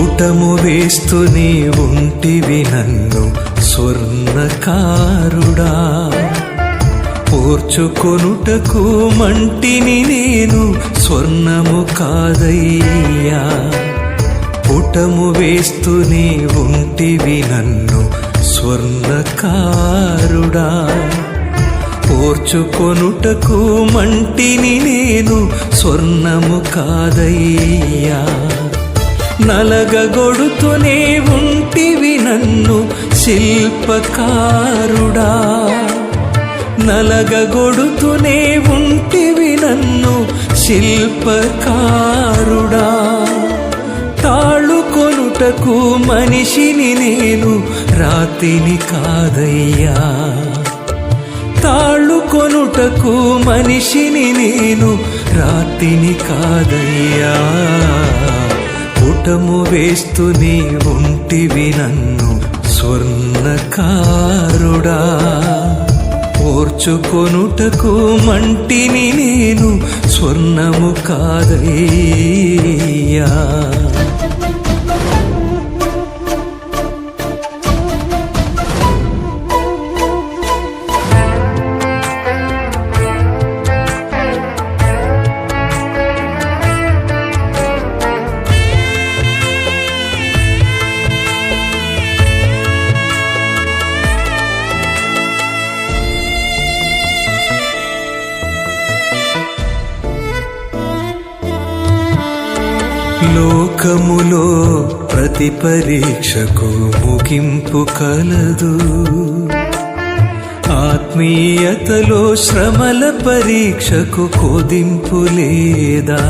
కూటము వేస్తూనే ఉంటివి నన్ను స్వర్ణకారుడా. పోర్చుకొనుటకు మంటిని నేను స్వర్ణము కాదయ్యా. పుటము వేస్తూనే ఉంటివి నన్ను స్వర్ణకారుడా. పోర్చుకొనుటకు మంటిని నేను స్వర్ణము కాదయ్యా. నలగగొడుతూనే ఉంటివి నన్ను శిల్పకారుడా. నలగగొడుతూనే ఉంటివి నన్ను శిల్పకారుడా. తాళుకొనుటకు మనిషిని నేను రాతిని కాదయ్యా. తాళుకొనుటకు మనిషిని నేను రాతిని కాదయ్యా. పుటము వేస్తూనే ఉంటివి నన్ను స్వర్ణకారుడా. ఓర్చుకొనుటకు మంటిని నేను స్వర్ణము కాదయ్యా. లోకములో ప్రతి పరీక్షకు ముగింపు కలదు. ఆత్మీయతలో శ్రమల పరీక్షకు కొదింపు లేదా?